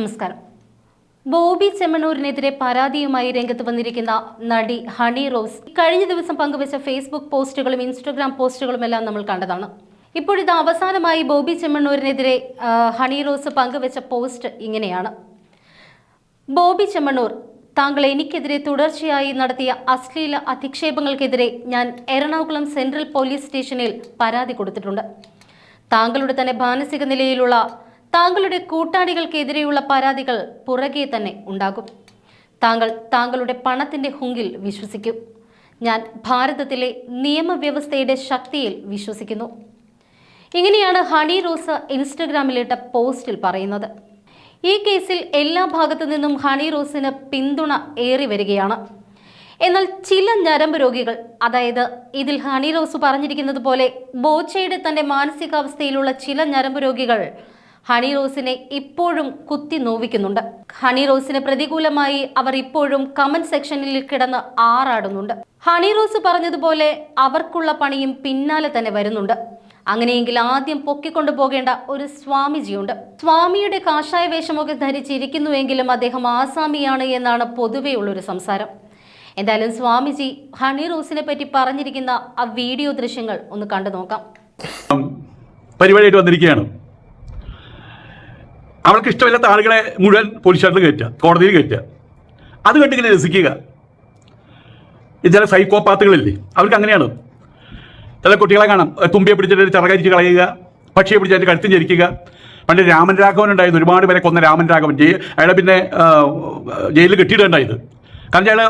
നമസ്കാരം. ബോബി ചെമ്മണൂരിനെതിരെ പരാതിയുമായി രംഗത്ത് വന്നിരിക്കുന്ന നടി ഹണി റോസ് കഴിഞ്ഞ ദിവസം പങ്കുവച്ച ഫേസ്ബുക്ക് പോസ്റ്റുകളും ഇൻസ്റ്റഗ്രാം പോസ്റ്റുകളും എല്ലാം നമ്മൾ കണ്ടതാണ്. ഇപ്പോഴിത് അവസാനമായി ബോബി ചെമ്മണ്ണൂരിനെതിരെ ഹണി റോസ് പങ്കുവച്ച പോസ്റ്റ് ഇങ്ങനെയാണ്. ബോബി ചെമ്മണ്ണൂർ താങ്കൾ എനിക്കെതിരെ തുടർച്ചയായി നടത്തിയ അശ്ലീല അധിക്ഷേപങ്ങൾക്കെതിരെ ഞാൻ എറണാകുളം സെൻട്രൽ പോലീസ് സ്റ്റേഷനിൽ പരാതി കൊടുത്തിട്ടുണ്ട്. താങ്കളുടെ തന്നെ മാനസിക നിലയിലുള്ള താങ്കളുടെ കൂട്ടാളികൾക്കെതിരെയുള്ള പരാതികൾ പുറകെ തന്നെ ഉണ്ടാകും. താങ്കൾ താങ്കളുടെ പണത്തിന്റെ ഹുങ്കിൽ വിശ്വസിക്കും. ഞാൻ ഭാരതത്തിലെ നിയമവ്യവസ്ഥയുടെ ശക്തിയിൽ വിശ്വസിക്കുന്നു. ഇങ്ങനെയാണ് ഹണി റോസ് ഇൻസ്റ്റഗ്രാമിലിട്ട പോസ്റ്റിൽ പറയുന്നത്. ഈ കേസിൽ എല്ലാ ഭാഗത്തു നിന്നും ഹണി റോസിന് പിന്തുണ ഏറി വരികയാണ്. എന്നാൽ ചില ഞരമ്പ് രോഗികൾ അതായത് ഇതിൽ ഹണി റോസ് പറഞ്ഞിരിക്കുന്നത് പോലെ ബോച്ചയുടെ തന്റെ മാനസികാവസ്ഥയിലുള്ള ചില ഞരമ്പ് രോഗികൾ ഹണി റോസിനെ ഇപ്പോഴും കുത്തി നോവിക്കുന്നുണ്ട്. ഹണി റോസിന് പ്രതികൂലമായി അവർ ഇപ്പോഴും കമന്റ് സെക്ഷനിൽ കിടന്ന് ആറാടുന്നുണ്ട്. ഹണി റോസ് പറഞ്ഞതുപോലെ അവർക്കുള്ള പണിയും പിന്നാലെ തന്നെ വരുന്നുണ്ട്. അങ്ങനെയെങ്കിൽ ആദ്യം പൊക്കിക്കൊണ്ടു പോകേണ്ട ഒരു സ്വാമിജിയുണ്ട്. സ്വാമിയുടെ കാഷായ വേഷമൊക്കെ ധരിച്ചിരിക്കുന്നുവെങ്കിലും അദ്ദേഹം ആസാമിയാണ് എന്നാണ് പൊതുവെയുള്ളൊരു സംസാരം. എന്തായാലും സ്വാമിജി ഹണി റോസിനെ പറ്റി പറഞ്ഞിരിക്കുന്ന ആ വീഡിയോ ദൃശ്യങ്ങൾ ഒന്ന് കണ്ടു നോക്കാം പരിപാടിയായിട്ട് വന്നിരിക്കുകയാണ്. അവൾക്ക് ഇഷ്ടമില്ലാത്ത ആളുകളെ മുഴുവൻ പോലീസ് സ്റ്റേഷനിൽ കയറ്റുക കോടതിയിൽ കയറ്റുക. അത് കണ്ടിങ്ങനെ രസിക്കുക. ചില സൈക്കോപാത്തുകളില്ലേ അവർക്ക് അങ്ങനെയാണ്. ചില കുട്ടികളെ കാണാം തുമ്പിയെ പിടിച്ചിട്ട് ചിറകരിച്ച് കളയുക പക്ഷിയെ പിടിച്ചിട്ട് കഴുത്തും ചരിക്കുക പണ്ട് രാമൻ രാഘവൻ ഉണ്ടായിരുന്നു ഒരുപാട് പേരെ കൊന്ന രാമൻ രാഘവൻ. ജയിൽ അയാളെ പിന്നെ ജയിലിൽ കെട്ടിയിടുണ്ടായത്. കാരണം അയാൾ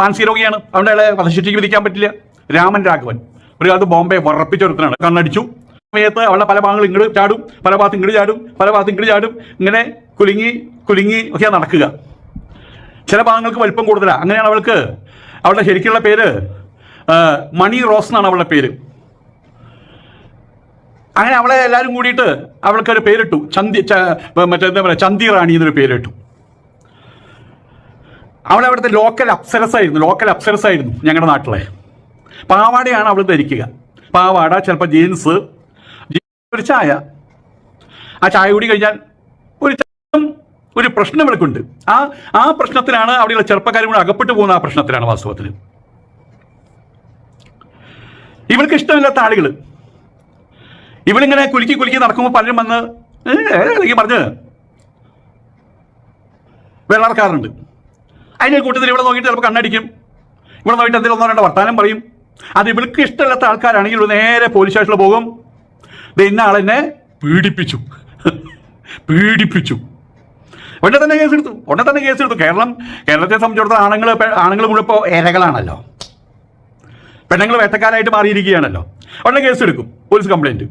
മാനസിക രോഗിയാണ്. അതുകൊണ്ട് അയാളെ വധശിക്ഷയ്ക്ക് വിധിക്കാൻ പറ്റില്ല. രാമൻ രാഘവൻ. ഒരു കാലത്ത് ബോംബെ വറപ്പിച്ചൊരുത്തനാണ് കണ്ണടിച്ചു. സമയത്ത് അവളുടെ പല ഭാഗങ്ങൾ ഇങ്ങോട്ട് ചാടും പല ഭാഗത്ത് ഇങ്ങോട്ട് ചാടും പല ഭാഗത്ത് ഇങ്ങോട്ട് ചാടും. ഇങ്ങനെ കുലുങ്ങി കുലുങ്ങി ഒക്കെയാണ് നടക്കുക. ചില ഭാഗങ്ങൾക്ക് വലിപ്പം കൂടുതലാണ് അങ്ങനെയാണ് അവൾക്ക് അവളുടെ ശരിക്കുള്ള പേര് മണി റോസ് എന്നാണ് അവളുടെ പേര്. അങ്ങനെ അവളെ എല്ലാവരും കൂടിയിട്ട് അവൾക്കൊരു പേരിട്ടു. ചന്തി മറ്റേ എന്താ പറയുക ചന്തി റാണി എന്നൊരു പേരിട്ടു. അവളെ അവിടുത്തെ ലോക്കൽ അപ്സരസ് ആയിരുന്നു ലോക്കൽ അപ്സരസ് ആയിരുന്നു ഞങ്ങളുടെ നാട്ടിലെ. പാവാടയാണ് അവൾ ധരിക്കുക. പാവാട ചിലപ്പോൾ ജീൻസ് ഒരു ചായ. ആ ചായ കൂടി കഴിഞ്ഞാൽ ഒരു ഒരു പ്രശ്നം ഇവൾക്കുണ്ട്. ആ ആ പ്രശ്നത്തിലാണ് അവിടെയുള്ള ചെറുപ്പക്കാരും കൂടെ അകപ്പെട്ടു പോകുന്ന ആ പ്രശ്നത്തിലാണ് വാസ്തവത്തിൽ. ഇവൾക്ക് ഇഷ്ടമില്ലാത്ത ആളുകൾ ഇവളിങ്ങനെ കുലുക്കി കുലുക്കി നടക്കുമ്പോൾ പലരും വന്ന് എനിക്ക് പറഞ്ഞു. വെള്ളാർക്കാറുണ്ട്. അതിന്റെ കൂട്ടത്തിൽ ഇവിടെ നോക്കിയിട്ട് ചിലപ്പോൾ കണ്ണടിക്കും. ഇവിടെ നോക്കിയിട്ട് എന്തെങ്കിലും ഒന്നോ രണ്ടോ വർത്താനം പറയും. അത് ഇവൾക്ക് ഇഷ്ടമില്ലാത്ത ആൾക്കാരാണെങ്കിൽ നേരെ പോലീസ് സ്റ്റേഷനിൽ പോകും. ഇന്ന ആളെന്നെ പീഡിപ്പിച്ചു. പീഡിപ്പിച്ചു. ഉടനെ തന്നെ കേസെടുത്തു. ഉടനെ തന്നെ കേസെടുത്തു. കേരളം കേരളത്തെ സംബന്ധിച്ചിടത്തോളം ആണുങ്ങൾ ആണുങ്ങൾ മുഴുവൻ ഇപ്പോൾ ഇരകളാണല്ലോ പെണ്ണുങ്ങൾ വേട്ടക്കാരായിട്ട് മാറിയിരിക്കുകയാണല്ലോ. ഉടനെ കേസെടുക്കും. പോലീസ് കംപ്ലൈന്റ്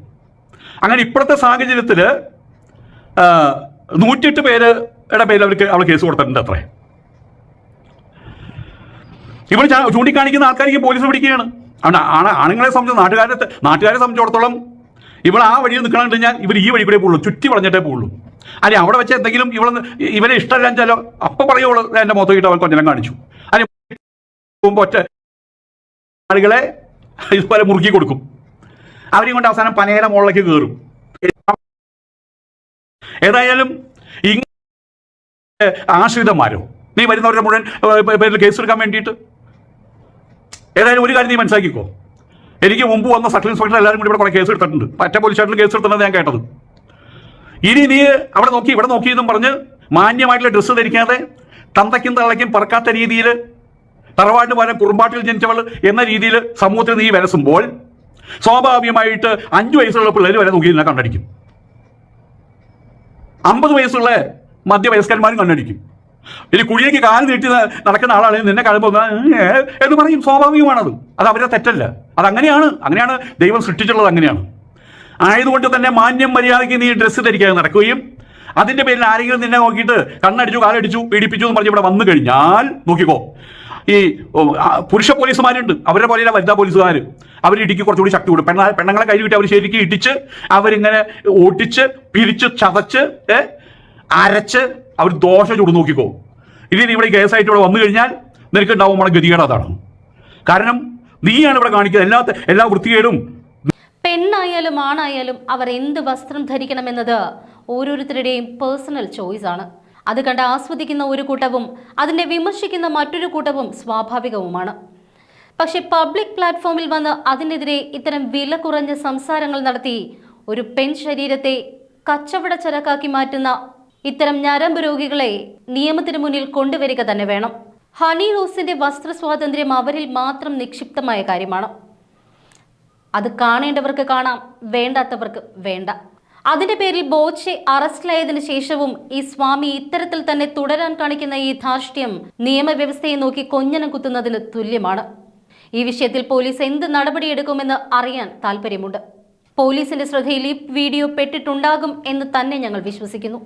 അങ്ങനെ ഇപ്പോഴത്തെ സാഹചര്യത്തിൽ നൂറ്റിയെട്ട് പേരുടെ പേരിൽ അവർക്ക് അവൾ കേസ് കൊടുത്തിട്ടുണ്ട് അത്രേ ഇവർ ചൂണ്ടിക്കാണിക്കുന്ന ആൾക്കാർക്ക് പോലീസ് പിടിക്കുകയാണ്. ആണ് ആണുങ്ങളെ സംബന്ധിച്ച് നാട്ടുകാരെ നാട്ടുകാരെ സംബന്ധിച്ചിടത്തോളം ഇവൾ ആ വഴിയിൽ നിൽക്കണം കഴിഞ്ഞാൽ ഇവർ ഈ വഴി കൂടെ പോകുള്ളൂ ചുറ്റി വളഞ്ഞിട്ടേ പോകുള്ളൂ അല്ലെ അവിടെ വെച്ച് എന്തെങ്കിലും ഇവൾ ഇവരെ ഇഷ്ടമല്ല വെച്ചാലോ അപ്പം പറയുള്ളൂ എന്റെ മുഖത്ത് കിട്ട് അവൻ കൊഞ്ചനം കാണിച്ചു. അല്ലെ ഒറ്റ ആളുകളെ ഇതുപോലെ മുറുക്കി കൊടുക്കും. അവരെയും കൊണ്ട് അവസാനം പനയുടെ മുകളിലേക്ക് കയറും ഏതായാലും ഇങ്ങനെ ആശ്രിതന്മാരോ? നീ വരുന്നവരുടെ മുഴുവൻ കേസ് എടുക്കാൻ വേണ്ടിയിട്ട്? ഏതായാലും ഒരു കാര്യം നീ മനസ്സിലാക്കിക്കോ. എനിക്ക് മുമ്പ് വന്ന സർക്കിൾ ഇൻസ്പെക്ടർ എല്ലാവരും കൂടി ഇവിടെ കുറെ കേസ് എടുത്തിട്ടുണ്ട്. പറ്റ പോലീസ് സ്റ്റേഷനിൽ കേസ് എടുത്തിട്ടുണ്ട് ഞാൻ കേട്ടത്. ഇനി നീ അവിടെ നോക്കി ഇവിടെ നോക്കി എന്നും പറഞ്ഞ് മാന്യമായിട്ടുള്ള ഡ്രസ്സ് ധരിക്കാതെ തന്തയ്ക്കും തള്ളയ്ക്കും പറക്കാത്ത രീതിയിൽ തറവാടിന് പോലെ കുറുമ്പാട്ടിൽ ജനിച്ചവൾ എന്ന രീതിയിൽ സമൂഹത്തിൽ നീ വരസുമ്പോൾ സ്വാഭാവികമായിട്ട് അഞ്ചു വയസ്സുള്ള പിള്ളേർ വരെ നോക്കി നിന്നെ കണ്ടടിക്കും അമ്പത് വയസ്സുള്ള മധ്യവയസ്കന്മാരും കണ്ണടിക്കും. ഇനി കുഴിയേക്ക് കാൽ നീട്ടി നടക്കുന്ന ആളാണ്. നിന്നെ കാണുമ്പോൾ എന്ന് പറയും സ്വാഭാവികമാണത്. അത് അവരെ തെറ്റല്ല. അത് അങ്ങനെയാണ് ദൈവം സൃഷ്ടിച്ചുള്ളത് അങ്ങനെയാണ്. ആയതുകൊണ്ട് തന്നെ മാന്യം മര്യാദയ്ക്ക് നീ ഡ്രസ്സ് ധരിക്കാതെ നടക്കുകയും അതിന്റെ പേരിൽ ആരെങ്കിലും നിന്നെ നോക്കിയിട്ട് കണ്ണടിച്ചു കാലടിച്ചു പീഡിപ്പിച്ചു എന്ന് പറഞ്ഞ് ഇവിടെ വന്നു കഴിഞ്ഞാൽ നോക്കിക്കോ. ഈ പുരുഷ പോലീസുമാരുണ്ട്. അവരുടെ പോലെയുള്ള വനിതാ പോലീസുകാർ അവർ ഇടിക്ക് കുറച്ചുകൂടി ശക്തി കൂടും പെണ്ണ പെണ്ണുങ്ങളെ കൈ വിട്ട് അവർ ശരിക്കും ഇടിച്ച് അവരിങ്ങനെ ഓട്ടിച്ച് പിരിച്ച് ചതച്ച് അരച്ച് അവർ ദോശ ചൂട് നോക്കിക്കോ. ഇനി ഇവിടെ കേസായിട്ട് ഇവിടെ വന്നു കഴിഞ്ഞാൽ നിനക്ക് ഉണ്ടാവും നമ്മുടെ ഗതികേട് അതാണ്. കാരണം നീയാണ് ഇവിടെ കാണിക്കുന്നത്. എല്ലാ എല്ലാ വൃത്തികേടും പെണ്ണായാലും ആണായാലും അവർ എന്ത് വസ്ത്രം ധരിക്കണമെന്നത് ഓരോരുത്തരുടെയും പേഴ്സണൽ ചോയ്സ് ആണ്. അത് കണ്ട് ആസ്വദിക്കുന്ന ഒരു കൂട്ടവും അതിനെ വിമർശിക്കുന്ന മറ്റൊരു കൂട്ടവും സ്വാഭാവികവുമാണ്. പക്ഷെ പബ്ലിക് പ്ലാറ്റ്ഫോമിൽ വന്ന് അതിനെതിരെ ഇത്തരം വില കുറഞ്ഞ സംസാരങ്ങൾ നടത്തി ഒരു പെൺ ശരീരത്തെ കച്ചവട ചരക്കാക്കി മാറ്റുന്ന ഇത്തരം ഞരമ്പ് രോഗികളെ നിയമത്തിന് മുന്നിൽ കൊണ്ടുവരിക തന്നെ വേണം. ഹണി റോസിന്റെ വസ്ത്ര സ്വാതന്ത്ര്യം അവരിൽ മാത്രം നിക്ഷിപ്തമായ കാര്യമാണ്. അത് കാണേണ്ടവർക്ക് കാണാം വേണ്ടാത്തവർക്ക് വേണ്ട. അതിന്റെ പേരിൽ ബോച്ചെ അറസ്റ്റിലായതിനു ശേഷവും ഈ സ്വാമി ഇത്തരത്തിൽ തന്നെ തുടരാൻ കാണിക്കുന്ന ഈ ധാർഷ്ട്യം നിയമവ്യവസ്ഥയെ നോക്കി കൊഞ്ഞനം കുത്തുന്നതിന് തുല്യമാണ്. ഈ വിഷയത്തിൽ പോലീസ് എന്ത് നടപടിയെടുക്കുമെന്ന് അറിയാൻ താല്പര്യമുണ്ട് പോലീസിന്റെ ശ്രദ്ധയിൽ ഈ വീഡിയോ പെട്ടിട്ടുണ്ടാകും എന്ന് തന്നെ ഞങ്ങൾ വിശ്വസിക്കുന്നു.